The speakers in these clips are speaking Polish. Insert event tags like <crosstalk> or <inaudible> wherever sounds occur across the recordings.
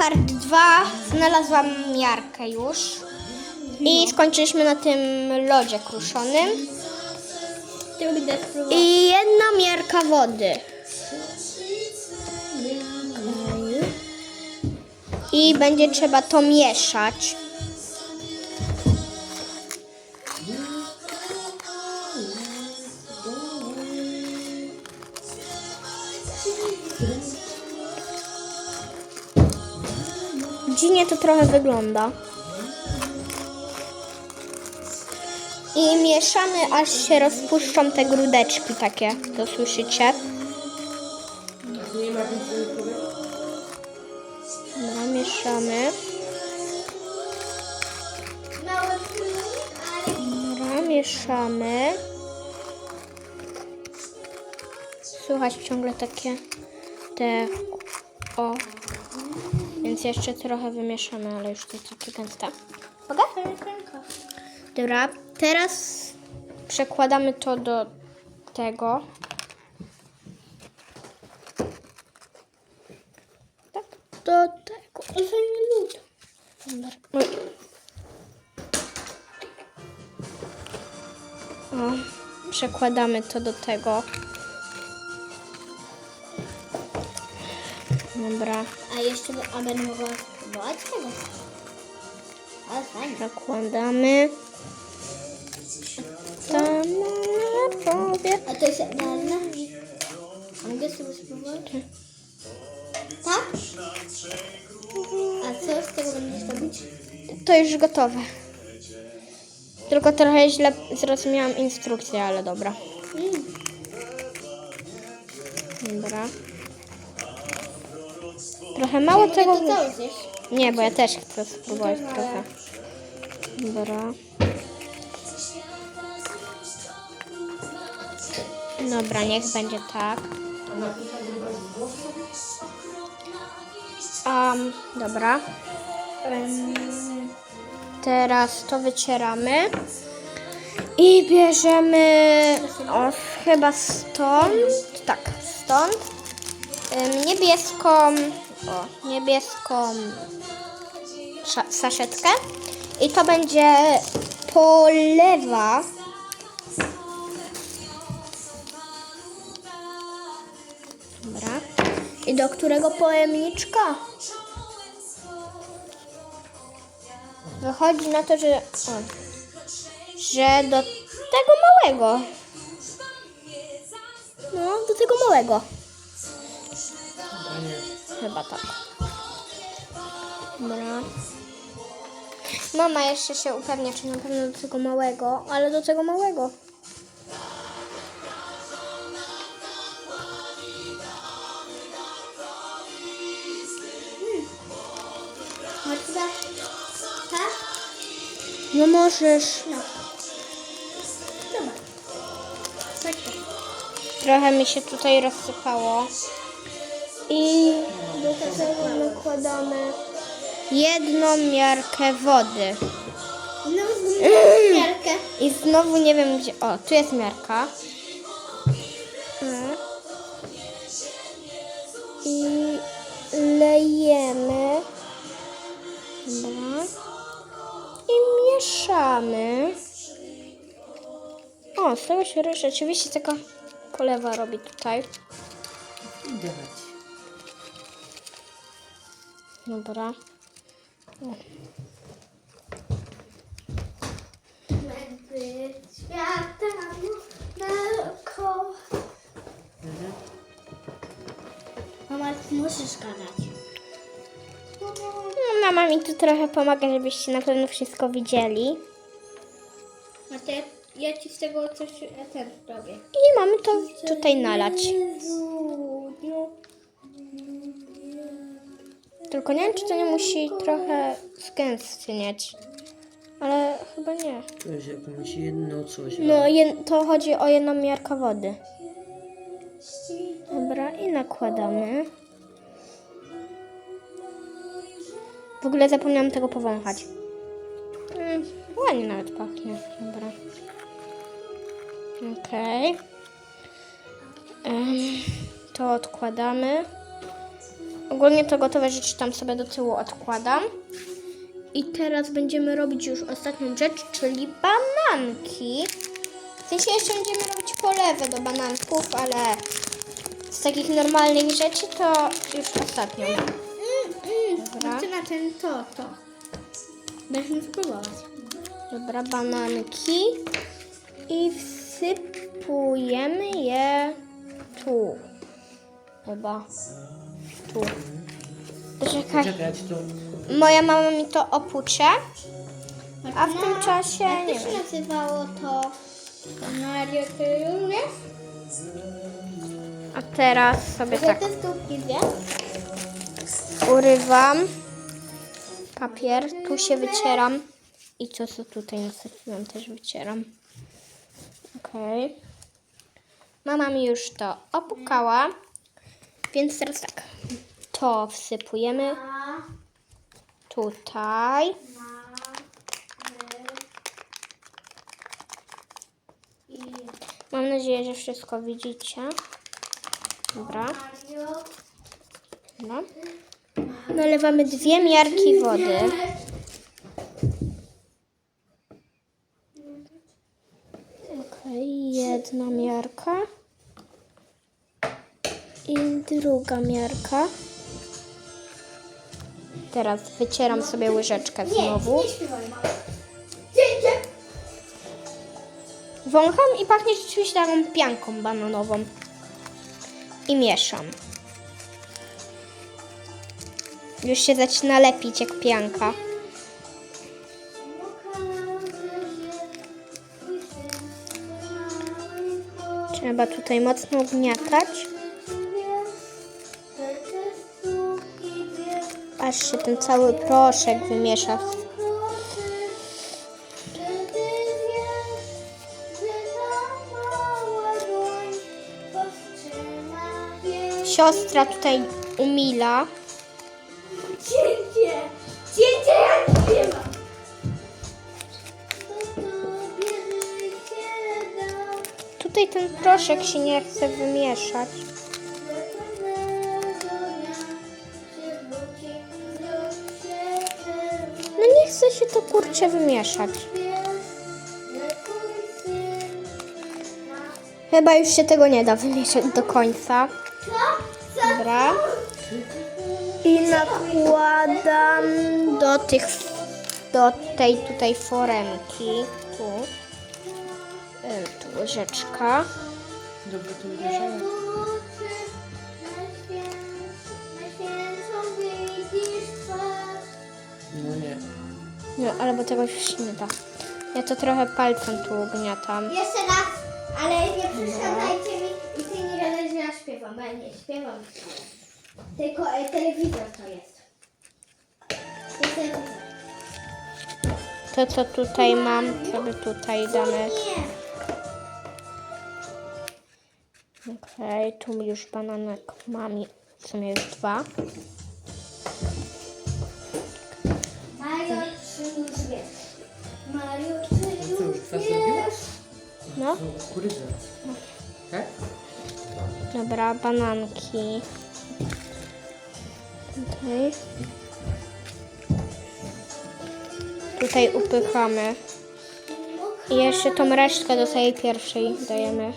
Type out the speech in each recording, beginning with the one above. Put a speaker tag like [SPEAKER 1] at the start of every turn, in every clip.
[SPEAKER 1] part 2 znalazłam miarkę już. I skończyliśmy na tym lodzie kruszonym. I jedna miarka wody. I będzie trzeba to mieszać. Dziwnie to trochę wygląda. I mieszamy, aż się rozpuszczą te grudeczki takie, to słyszycie. Dobra, mieszamy. Dobra, mieszamy. Słychać ciągle takie te o. Więc jeszcze trochę wymieszamy, ale już to jest takie gęste. Mogę? Dobra, teraz przekładamy to do tego. Tak, do tego. Ale fajny lód. O, przekładamy to do tego. Dobra,
[SPEAKER 2] A jeszcze a będę mogła spróbować tego. Ale fajnie.
[SPEAKER 1] przekładamy. Tam robię.
[SPEAKER 2] A to jest idealne? A mogę sobie spróbować? Tak? A co z tego będziesz robić?
[SPEAKER 1] To już gotowe. Tylko trochę źle zrozumiałam instrukcję, ale dobra.
[SPEAKER 2] Mm.
[SPEAKER 1] Dobra. Trochę mało tego.
[SPEAKER 2] To zjesz?
[SPEAKER 1] Nie, bo ja też chcę spróbować trochę. Dobra. Dobra, niech będzie tak. Um, dobra. Em, teraz to wycieramy. I bierzemy o, chyba stąd. Tak, stąd. Em, niebieską, o, niebieską saszetkę. I to będzie polewa. Dobra. I do którego pojemniczka? Wychodzi na to, że, o, że do tego małego. No, do tego małego. Chyba tak. Dobra. Mama jeszcze się upewnia, czy na pewno do tego małego, ale do tego małego.
[SPEAKER 2] Hmm. Tak?
[SPEAKER 1] No możesz.
[SPEAKER 2] No. Dobra.
[SPEAKER 1] Trochę mi się tutaj rozsypało. I tego nakładamy jedną miarkę wody.
[SPEAKER 2] No, zgubiłam <clears throat> miarkę.
[SPEAKER 1] I znowu nie wiem gdzie. O, tu jest miarka. Mm. I lejemy. Dobra. I mieszamy. O, z tego się rzeczywiście taka polewa robi tutaj.
[SPEAKER 3] Dawać.
[SPEAKER 1] Dobra.
[SPEAKER 2] Naokoło.
[SPEAKER 3] Mhm.
[SPEAKER 2] Mama, ty musisz gadać.
[SPEAKER 1] No, mama mi tu trochę pomaga, żebyście na pewno wszystko widzieli.
[SPEAKER 2] A te, ja ci z tego coś ten robię.
[SPEAKER 1] I mamy to tutaj nalać.
[SPEAKER 2] Jezu, no.
[SPEAKER 1] Tylko nie wiem, czy to nie musi trochę zgęstnieć. Ale chyba nie.
[SPEAKER 3] To jest jakąś jedno coś.
[SPEAKER 1] No, jed- to chodzi o jedną miarkę wody. Dobra, i nakładamy. W ogóle zapomniałam tego powąchać. Mm, ładnie nawet pachnie. Dobra. Okej. Em, To odkładamy. Ogólnie to gotowe rzeczy tam sobie do tyłu odkładam. I teraz będziemy robić już ostatnią rzecz, czyli bananki. W sensie jeszcze będziemy robić polewę do bananków, ale z takich normalnych rzeczy to już ostatnią. Dobra.
[SPEAKER 2] Zaczyna ten to, to. Będziemy spróbować.
[SPEAKER 1] Dobra, bananki. I wsypujemy je tu. Chyba. Tu. Czekaj.
[SPEAKER 3] Czekać tu.
[SPEAKER 1] Moja mama mi to opłucze. A w tym czasie
[SPEAKER 2] Jak
[SPEAKER 1] nie
[SPEAKER 2] to się
[SPEAKER 1] wiem.
[SPEAKER 2] nazywało to? Mario Kart,
[SPEAKER 1] A teraz sobie
[SPEAKER 2] Że
[SPEAKER 1] tak
[SPEAKER 2] te stópki dwie?
[SPEAKER 1] urywam papier, tu się wycieram i to co tutaj nasypiłam też wycieram. Okej. Mama mi już to opukała, więc teraz tak. To wsypujemy tutaj. Mam nadzieję, że wszystko widzicie. Dobra.
[SPEAKER 2] Mario.
[SPEAKER 1] No. Nalewamy dwie miarki wody. Jedna miarka. I druga miarka. Teraz wycieram sobie łyżeczkę znowu. Wącham i pachnie rzeczywiście taką pianką bananową. I mieszam. Już się zaczyna lepić jak pianka. Trzeba tutaj mocno ugniatać, aż się ten cały proszek wymiesza. Siostra tutaj umila.
[SPEAKER 2] Cięcie! Cięcie jak śpiewa!
[SPEAKER 1] Tutaj ten proszek się nie chce wymieszać. Chce się to kurczę wymieszać. Chyba już się tego nie da wymieszać do końca. Dobra. I nakładam do tych, do tej tutaj foremki. Tu. Ym, Tu łyżeczka.
[SPEAKER 3] Dobrze to mieszać. No,
[SPEAKER 1] albo się nie da. Ja to trochę palcem tu ugniatam.
[SPEAKER 2] Jeszcze raz, ale nie przeszkadzajcie mi i ty nie gadaj, że ja śpiewam, bo ja nie śpiewam. Tylko e, telewizor to jest. To jest telewizor.
[SPEAKER 1] To, co tutaj mam, sobie tutaj damy.
[SPEAKER 2] Nie.
[SPEAKER 1] Okej, tu już bananek mam i w sumie już dwa.
[SPEAKER 2] Mario, czy
[SPEAKER 3] co,
[SPEAKER 2] już
[SPEAKER 3] już kwas robiłaś?
[SPEAKER 1] No,
[SPEAKER 3] No, kukurydza. Tak?
[SPEAKER 1] dobra, bananki. Tutaj. Tutaj upychamy. I jeszcze tą resztkę do tej pierwszej dajemy.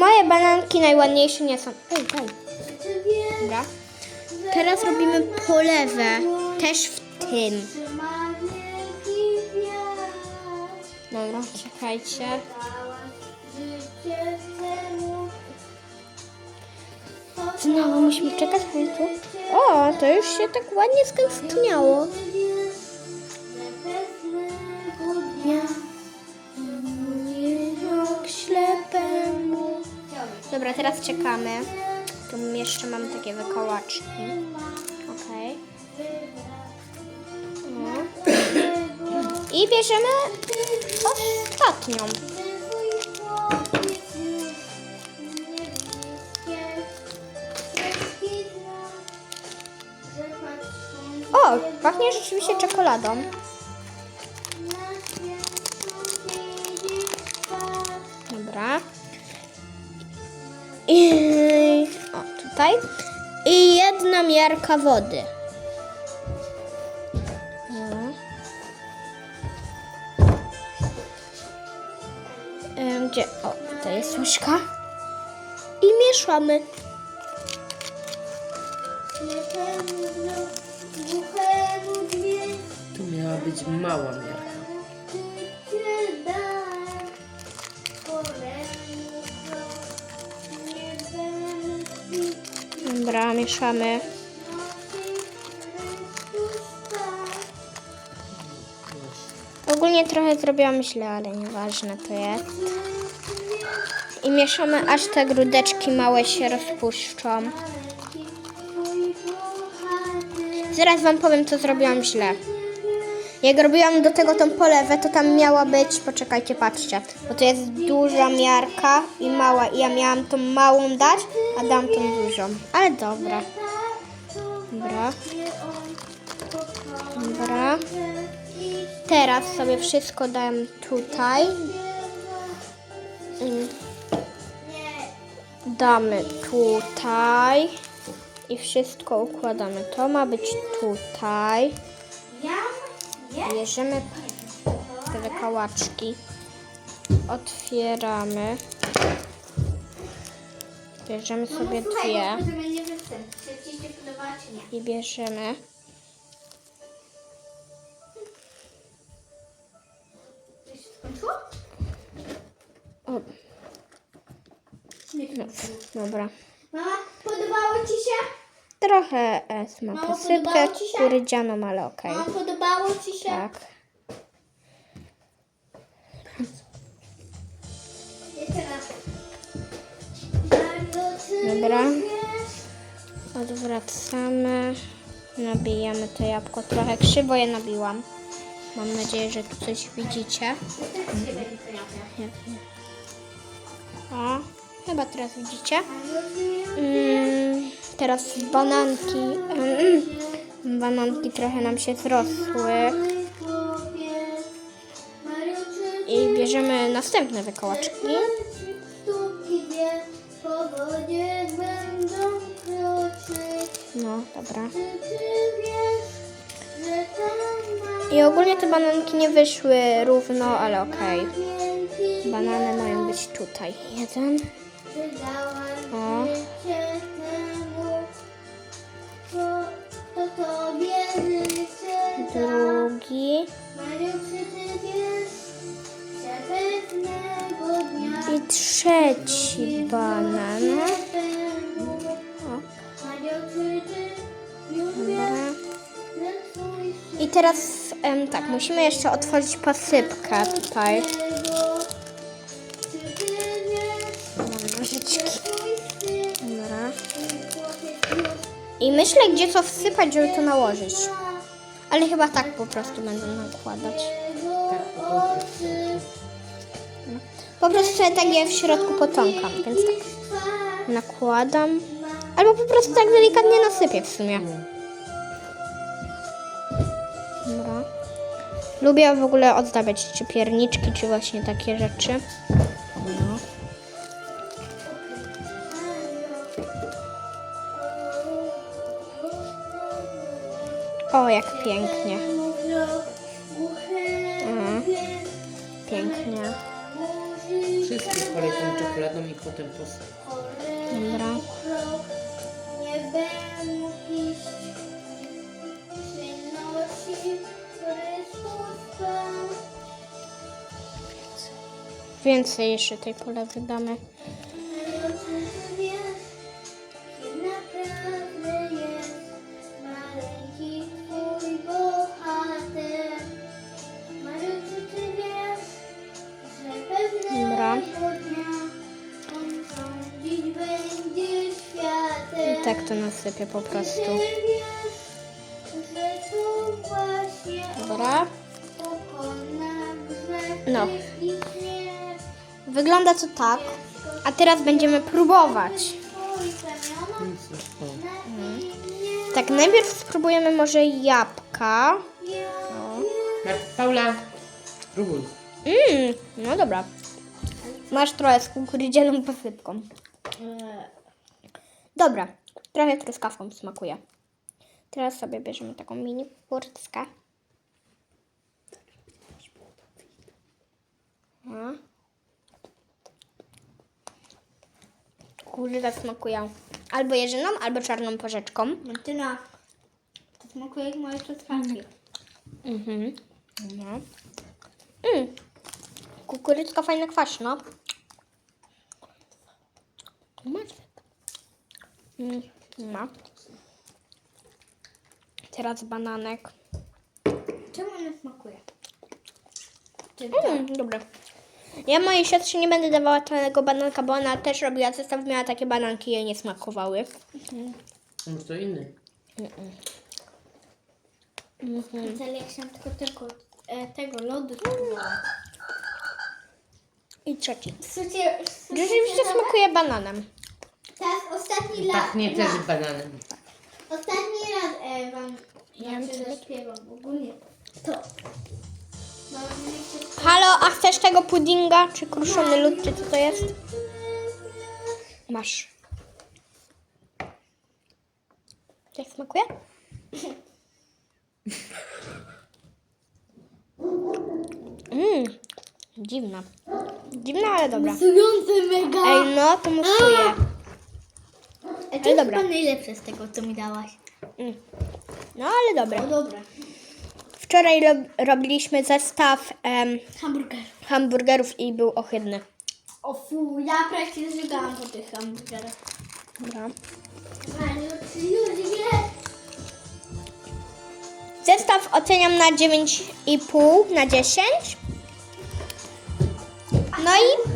[SPEAKER 1] Moje bananki najładniejsze nie są. Ej, daj. Dobra. Teraz robimy polewę. Też w tym. Dobra, czekajcie. Znowu musimy czekać tu. O, to już się tak ładnie skęstniało. Dobra, teraz czekamy. Tu jeszcze mamy takie wykołaczki. Okej. No. I bierzemy ostatnią.
[SPEAKER 2] O,
[SPEAKER 1] pachnie rzeczywiście czekoladą. Tutaj. I jedna miarka wody. No. Gdzie? O, tutaj jest łyżka. I mieszamy.
[SPEAKER 3] Tu miała być mała miarka.
[SPEAKER 1] Dobra, mieszamy. Ogólnie trochę zrobiłam źle, ale nieważne to jest. I mieszamy, aż te grudeczki małe się rozpuszczą. Zaraz wam powiem, co zrobiłam źle. Jak robiłam do tego tą polewę, to tam miała być, poczekajcie, patrzcie, bo to jest duża miarka i mała i ja miałam tą małą dać, a dam tą dużą. Ale dobra. Dobra. Dobra. Teraz sobie wszystko dam tutaj. Mm. Damy tutaj. I wszystko układamy. To ma być tutaj. Bierzemy te wykałaczki. Otwieramy. Bierzemy sobie dwie i bierzemy. O, no, dobra.
[SPEAKER 2] Mama, podobało Ci się?
[SPEAKER 1] Trochę e, ma
[SPEAKER 2] Mamo,
[SPEAKER 1] posypkę kurydzianą, ale okej.
[SPEAKER 2] Mama, podobało Ci się?
[SPEAKER 1] Tak. Dobra. Odwracamy. Nabijamy to jabłko. Trochę krzywo je nabiłam. Mam nadzieję, że tu coś widzicie. O, chyba teraz widzicie. Mm, teraz bananki. Mm, bananki trochę nam się zrosły. I bierzemy następne wykołaczki.
[SPEAKER 2] Po wodzie będą kroczyć.
[SPEAKER 1] No, dobra. I ogólnie te bananki nie wyszły równo, ale okej. Banany mają być tutaj. Jeden. O. Drugi. I trzeci banan. I teraz em, tak, musimy jeszcze otworzyć posypkę tutaj. nożyczki. Dobra. I myślę, gdzie co wsypać, żeby to nałożyć. Ale chyba tak po prostu będę nakładać.
[SPEAKER 2] oczy.
[SPEAKER 1] Po prostu tak je w środku potąkam, więc tak nakładam. Albo po prostu tak delikatnie nasypię w sumie. Dobra. Lubię w ogóle oddawać czy pierniczki, czy właśnie takie rzeczy. O, jak pięknie. Mhm. Pięknie.
[SPEAKER 3] Wszystkie polej tą czekoladą i potem posyp.
[SPEAKER 1] Dobra.
[SPEAKER 2] Nie będę mógł iść. Przynosi Chrystus Pan.
[SPEAKER 1] Więcej jeszcze tej polewy damy.
[SPEAKER 2] Wiesz, naprawdę jest maleńki
[SPEAKER 1] to nasypię po prostu. Dobra. No. Wygląda to tak. A teraz będziemy próbować.
[SPEAKER 2] Imię
[SPEAKER 1] Tak, najpierw spróbujemy może jabłka.
[SPEAKER 3] Mar- Paula, próbuj.
[SPEAKER 1] Mmm, no dobra. Masz trochę z kukurydzianą posypką. Dobra, Trochę truskawką smakuje. Teraz sobie bierzemy taką mini kurtkę. No. Tak smakuje. Albo jeżyną, albo czarną porzeczką.
[SPEAKER 2] Martyna, to smakuje jak moje truskawki.
[SPEAKER 1] Mhm. No. Mm. Kukurydzka fajna kwaśna. Macie. Mm. No. Teraz bananek.
[SPEAKER 2] Czemu nie smakuje? Czy
[SPEAKER 1] Mm, dobre. Ja mojej siostrze nie będę dawała tego bananka, bo ona też robiła zestaw, miała takie bananki i jej nie smakowały.
[SPEAKER 3] Może to inny.
[SPEAKER 2] to jak chciałam tylko, tylko e, tego lodu spróbować.
[SPEAKER 1] I trzeci.
[SPEAKER 2] Słuchajcie,
[SPEAKER 1] Rzeczywiście smakuje bananem.
[SPEAKER 2] Teraz ostatni raz.
[SPEAKER 3] Pachnie też bananem.
[SPEAKER 2] Ostatni raz e, wam
[SPEAKER 1] Ja co-
[SPEAKER 2] zaśpiewam. Ogólnie to. No, chcę-
[SPEAKER 1] Halo, a chcesz tego puddinga? Czy kruszony lód, czy co to jest? Masz. Jak smakuje? Mmm, dziwna. Dziwna, ale dobra. Ej, no, to ale
[SPEAKER 2] to jest
[SPEAKER 1] dobra.
[SPEAKER 2] chyba najlepsze z tego, co mi dałaś.
[SPEAKER 1] Mm. No, ale dobra.
[SPEAKER 2] No dobra.
[SPEAKER 1] Wczoraj rob, robiliśmy zestaw em,
[SPEAKER 2] Hamburger.
[SPEAKER 1] hamburgerów i był ohydny.
[SPEAKER 2] O fu, ja prawie się zżygałam po tych hamburgerach.
[SPEAKER 1] Dobra.
[SPEAKER 2] Ale ludzie,
[SPEAKER 1] Zestaw oceniam na 9,5 na 10. No i